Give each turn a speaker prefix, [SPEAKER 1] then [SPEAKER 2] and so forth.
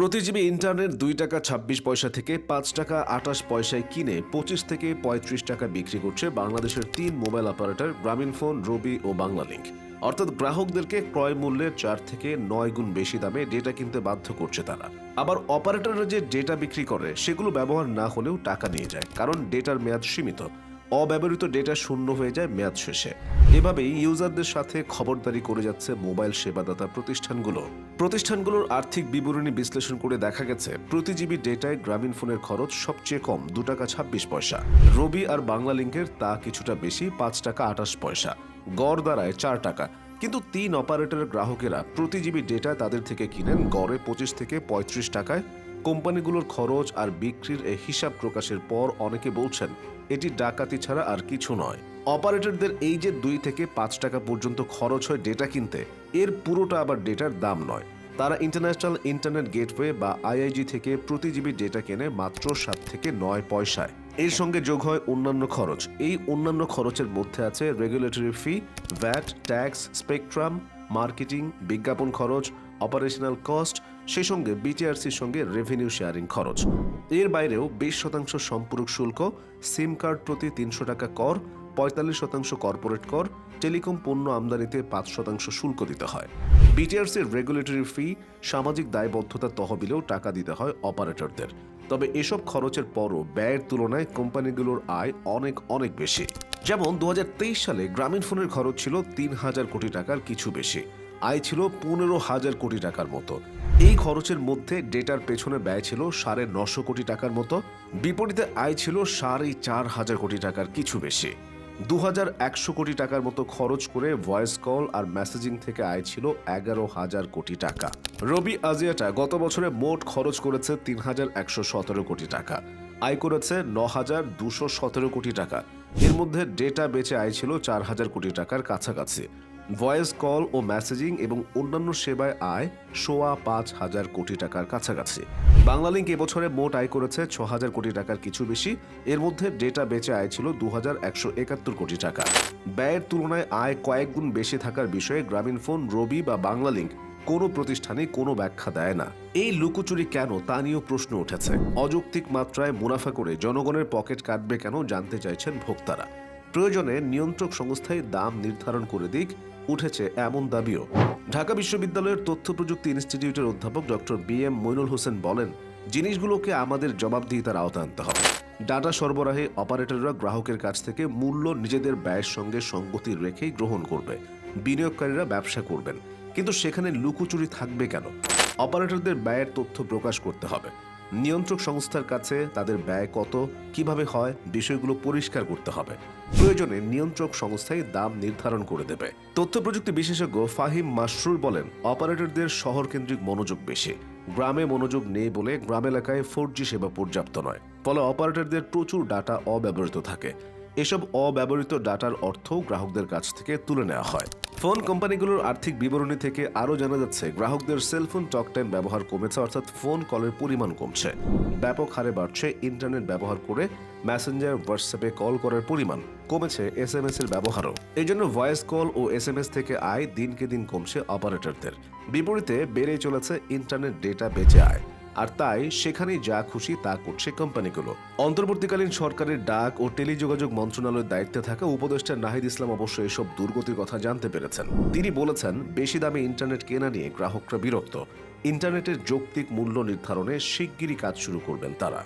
[SPEAKER 1] প্রতি GB internet দুই টাকা ছাব্বিশ পয়সা থেকে পাঁচ টাকা আটাশ পয়সায় কিনে পঁচিশ থেকে পঁয়ত্রিশ টাকা বিক্রি করছে বাংলাদেশের তিন মোবাইল অপারেটর গ্রামীণফোন রবি ও বাংলালিংক। অর্থাৎ গ্রাহকদেরকে ক্রয় মূল্যের চার থেকে নয় গুণ বেশি দামে ডেটা কিনতে বাধ্য করছে তারা। আবার অপারেটররা যে ডেটা বিক্রি করে, সেগুলো ব্যবহার না হলেও টাকা নিয়ে যায়, কারণ ডেটার মেয়াদ সীমিত। অব্যবহৃত ডেটা শূন্য হয়ে যায় মেয়াদ শেষে। এভাবেই ইউজারদের সাথে খবরদারি করে যাচ্ছে মোবাইল সেবাদাতা প্রতিষ্ঠানগুলো। প্রতিষ্ঠানগুলোর আর্থিক বিবরণী বিশ্লেষণ করে দেখা গেছে প্রতি জিবি ডেটায় গ্রামীণ ফোনের খরচ সবচেয়ে কম, দু টাকা ছাব্বিশ পয়সা। রবি আর বাংলা লিঙ্কের তা কিছুটা বেশি, পাঁচ টাকা আটাশ পয়সা। গড় দাঁড়ায় চার টাকা। কিন্তু তিন অপারেটরের গ্রাহকেরা প্রতি জিবি ডেটা তাদের থেকে কিনেন গড়ে পঁচিশ থেকে পঁয়ত্রিশ টাকায় কোম্পানিগুলোর খরচ আর বিক্রির এই হিসাব প্রকাশের পর অনেকে বলছেন, এটি ডাকাতি ছাড়া আর কিছু নয়। অপারেটরদের এই যে দুই থেকে পাঁচ টাকা পর্যন্ত খরচ হয় ডেটা কিনতে, এর পুরোটা আবার ডেটার দাম নয়। তারা ইন্টারন্যাশনাল ইন্টারনেট গেটওয়ে বা আইআইজি থেকে প্রতি জিবি ডেটা কেনে মাত্র সাত থেকে নয় পয়সায়। এর সঙ্গে যোগ হয় অন্যান্য খরচ। এই অন্যান্য খরচের মধ্যে আছে regulatory fee VAT tax spectrum marketing বিজ্ঞাপন খরচ অপারেশনাল কস্ট সেই সঙ্গে বিটিআরসির সঙ্গে রেভিনিউ শেয়ারিং খরচ। এর বাইরেও বিশ শতাংশ সম্পূরক শুল্ক সিম কার্ড প্রতি তিনশো টাকা কর, পঁয়তাল্লিশ শতাংশ কর্পোরেট কর, টেলিকম পণ্য আমদানিতে পাঁচ শতাংশ শুল্ক দিতে হয়। বিটিআরসির রেগুলেটরি ফি সামাজিক দায়বদ্ধতা তহবিলেও টাকা দিতে হয় অপারেটরদের তবে এসব খরচের পরও ব্যয়ের তুলনায় কোম্পানিগুলোর আয় অনেক অনেক বেশি। যেমন দু হাজার তেইশ সালে গ্রামীণ ফোনের খরচ ছিল তিন হাজার কোটি টাকার কিছু বেশি। আয় ছিল পনেরো হাজার কোটি টাকার মতো। এই খরচের মধ্যে ডেটার পেছনে ব্যয় ছিল সাড়ে নশো কোটি টাকার মতো। বিপরীতে আয় ছিল সাড়ে চার হাজার কোটি টাকার কিছু বেশি। দু হাজার একশো কোটি টাকার মতো খরচ করে ভয়েস কল আর মেসেজিং থেকে আয় ছিল এগারো হাজার কোটি টাকা। রবি আজিয়াটা গত বছরে মোট খরচ করেছে তিন হাজার একশো সতেরো কোটি টাকা। আয় করেছে ন হাজার দুশো সতেরো কোটি টাকা। এর মধ্যে ডেটা বেচে আয় ছিল চার হাজার কোটি টাকার কাছাকাছি। ভয়েস কল ও মেসেজিং এবং অন্যান্য সেবায় আয় সোয়া পাঁচ হাজার কোটি টাকার কাছাকাছি। বাংলালিংক এবছরে মোট আয় করেছে ছ হাজার কোটি টাকার কিছু বেশি। এর মধ্যে ডেটা বেচে আয় ছিল দু হাজার একশো একাত্তর কোটি টাকা। ব্যয়ের তুলনায় আয় কয়েক গুণ বেশি থাকার বিষয়ে গ্রামীণ ফোন, রবি বা বাংলালিংক কোনো প্রতিষ্ঠানে কোনো ব্যাখ্যা দেয় না। এই লুকোচুরি কেন তা নিয়েও প্রশ্ন উঠেছে। অযৌক্তিক মাত্রায় মুনাফা করে জনগণের পকেট কাটবে কেন জানতে চাইছেন ভোক্তারা। প্রয়োজনে নিয়ন্ত্রক সংস্থায় দাম নির্ধারণ করে দিক, উঠেছে এমন দাবিও। ঢাকা বিশ্ববিদ্যালয়ের তথ্য প্রযুক্তি ইনস্টিটিউটের অধ্যাপক doctor B M Mainul Hossain বলেন, জিনিসগুলোকে আমাদের জবাবদিহিতার আওতায় আনতে হবে। ডাটা সরবরাহে অপারেটররা গ্রাহকের কাছ থেকে মূল্য নিজেদের ব্যয়ের সঙ্গে সঙ্গতি রেখেই গ্রহণ করবে। বিনিয়োগকারীরা ব্যবসা করবেন। কিন্তু সেখানে লুকোচুরি থাকবে কেন? অপারেটরদের ব্যয়ের তথ্য প্রকাশ করতে হবে। নিয়ন্ত্রক সংস্থার কাছে তাদের ব্যয় কত, কীভাবে হয়, বিষয়গুলো পরিষ্কার করতে হবে। প্রয়োজনে নিয়ন্ত্রক সংস্থাই দাম নির্ধারণ করে দেবে। তথ্য প্রযুক্তি বিশেষজ্ঞ ফাহিম মাসরুর বলেন, অপারেটরদের শহর কেন্দ্রিক মনোযোগ বেশি। গ্রামে মনোযোগ নেই বলে গ্রাম এলাকায় ফোর জি সেবা পর্যাপ্ত নয়। ফলে অপারেটরদের প্রচুর ডাটা অব্যবহৃত থাকে। এসব অব্যবহৃত ডাটার অর্থ গ্রাহকদের কাছ থেকে তুলে নেওয়া হয়। ফোন কোম্পানিগুলোর আর্থিক বিবরণী থেকে আরও জানা যাচ্ছে, গ্রাহকদের সেলফোন টক টাইম ব্যবহার কমেছে, অর্থাৎ ফোন কলের পরিমাণ কমছে। ব্যাপক হারে বাড়ছে ইন্টারনেট ব্যবহার করে মেসেঞ্জার হোয়াটসঅ্যাপে কল করার পরিমাণ কমেছে এস এম এস এর ব্যবহারও। এই জন্য ভয়েস কল ও এস এম এস থেকে আয় দিনকে দিন কমছে অপারেটরদের। বিপরীতে বেড়ে চলেছে ইন্টারনেট ডেটা বেঁচে আয়। আর তাই সেখানে যা খুশি তা করছে কোম্পানিগুলো। অন্তর্বর্তীকালীন সরকারের ডাক ও টেলিযোগাযোগ মন্ত্রণালয়ের দায়িত্বে থাকা উপদেষ্টা নাহিদ ইসলাম অবশ্য এসব দুর্গতির কথা জানতে পেরেছেন। তিনি বলেছেন, বেশি দামে ইন্টারনেট কেনা নিয়ে গ্রাহকরা বিরক্ত। ইন্টারনেটের যৌক্তিক মূল্য নির্ধারণে শিগগিরই কাজ শুরু করবেন তারা।